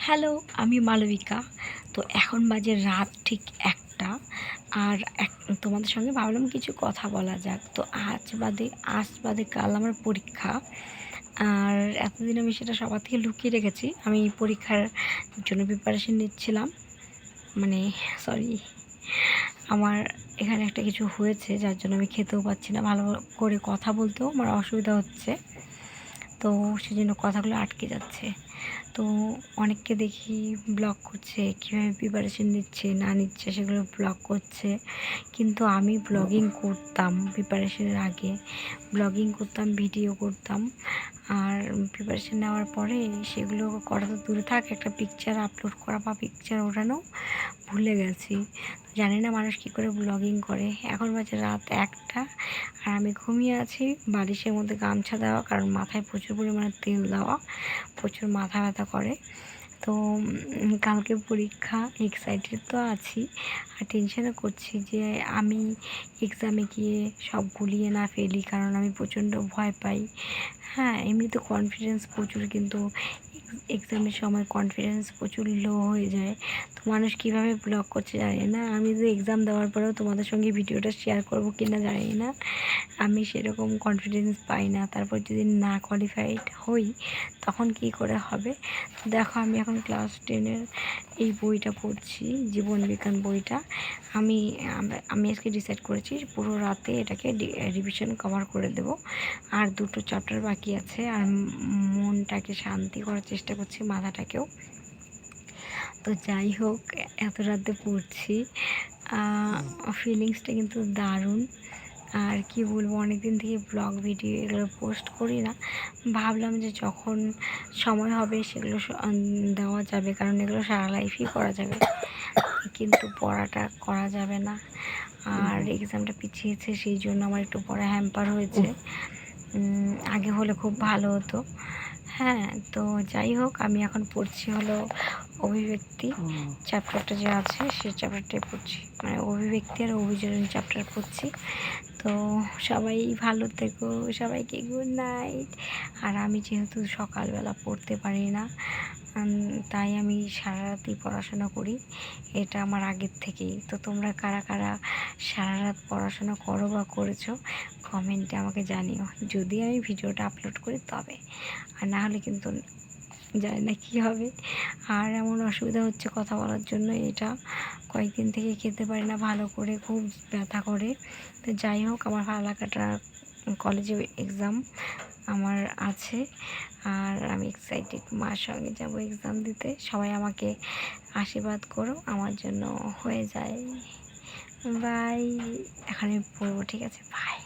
Hello, আমি মালবিকা। তো এখন বাজে রাত ঠিক একটা। আর এক, তোমাদের সঙ্গে ভাবলাম কিছু কথা বলা যাক। তো আজ বাদে আজ বাদে কাল আমার পরীক্ষা। আর এতদিন আমি সেটা সবার থেকে লুকিয়ে রেখেছি। আমি পরীক্ষার জন্য প্রিপারেশন নিচ্ছিলাম। মানে সরি আমার এখানে একটা কিছু হয়েছে, যার জন্য আমি খেতেও পাচ্ছি না। ভালো করে কথা বলতেও আমার অসুবিধা হচ্ছে। তো সেজন্য কথাগুলো আটকে যাচ্ছে। তো অনেককে দেখি ব্লগ করছে, কীভাবে প্রিপারেশন নিচ্ছে, না নিচ্ছে, সেগুলো ব্লগ করছে। কিন্তু আমি ব্লগিং করতাম প্রিপারেশনের আগে। ব্লগিং করতাম ভিডিও করতাম। আর প্রিপারেশন নেওয়ার পরে সেগুলো করা তো দূরে থাক, একটা পিকচার আপলোড করা বা পিকচার ওঠানো ভুলে গেছি। জানি না মানুষ কী করে ব্লগিং করে। এখন বাজে রাত একটা আর আমি ঘুমিয়ে আছি। বালিশের মধ্যে গামছা দেওয়া, কারণ মাথায় প্রচুর পরিমাণে তেল দেওয়া, প্রচুর মাথা ব্যথা করে। তো কালকে পরীক্ষা এক্সাইটেড তো আছি। আর টেনশনও করছি যে আমি এক্সামে গিয়ে সব গুলিয়ে না ফেলি, কারণ আমি প্রচণ্ড ভয় পাই। হ্যাঁ এমনি তো কনফিডেন্স প্রচুর, কিন্তু এক্সামের সময় কনফিডেন্স প্রচুর লো হয়ে যায়। তো মানুষ কীভাবে ব্লগ করছে জানি না। আমি যে এক্সাম দেওয়ার পরেও তোমাদের সঙ্গে ভিডিওটা শেয়ার করব কি না জানি না। আমি সেরকম কনফিডেন্স পাই না। তারপর যদি না কোয়ালিফাইড হই, তখন কি করে হবে? দেখো, আমি এখন ক্লাস টেনের এই বইটা পড়ছি, জীবন বিজ্ঞান বইটা। আমি আমি আজকে ডিসাইড করেছি পুরো রাতে এটাকে রিভিশন কভার করে দেব। আর দুটো চ্যাপ্টার বাকি আছে। আর মনটাকে শান্তি করার চেষ্টা করছি মাথাটাকেও তো যাই হোক এত রাতে পড়ছি। ফিলিংসটা কিন্তু দারুণ। আর কি বলব অনেক দিন থেকে ব্লগ ভিডিও এগুলো পোস্ট করি না। ভাবলাম যে যখন সময় হবে সেগুলো দেওয়া যাবে কারণ এগুলো সারা লাইফই করা যাবে। কিন্তু পড়াটা করা যাবে না। আর এক্সামটা পিছিয়েছে সেই জন্য আমার একটু পড়া হ্যাম্পার হয়েছে। আগে হলে খুব ভালো হতো। হ্যাঁ তো যাই হোক আমি এখন পড়ছি হলো অভিব্যক্তি। চ্যাপ্টারটা যে আছে সেই চ্যাপ্টারটাই পড়ছি। মানে অভিব্যক্তি আর অভিযোজন চ্যাপ্টার পড়ছি। তো সবাই ভালো থেকো সবাইকে গুড নাইট আর আমি যেহেতু সকালবেলা পড়তে পারি না তাই আমি সারা রাতই পড়াশোনা করি। এটা আমার আগের থেকেই। তো তোমরা কারা কারা সারা রাত পড়াশোনা করো বা করেছ, কমেন্টে আমাকে জানিও। যদি আমি ভিডিওটা আপলোড করি, তবে। আর না হলে কিন্তু জানি না কী হবে। আর এমন অসুবিধা হচ্ছে কথা বলার জন্য, এটা কয়েকদিন থেকে খেতে পারি না, ভালো করে খুব ব্যথা করে। তো যাই হোক, আমার লাগাটা কলেজে এক্সাম আমার আছে। আর আমি এক্সাইটেড মার সঙ্গে যাব এক্সাম দিতে। সবাই আমাকে আশীর্বাদ করো আমার জন্য হয়ে যায়। বাই এখানে পড়ব, ঠিক আছে? বাই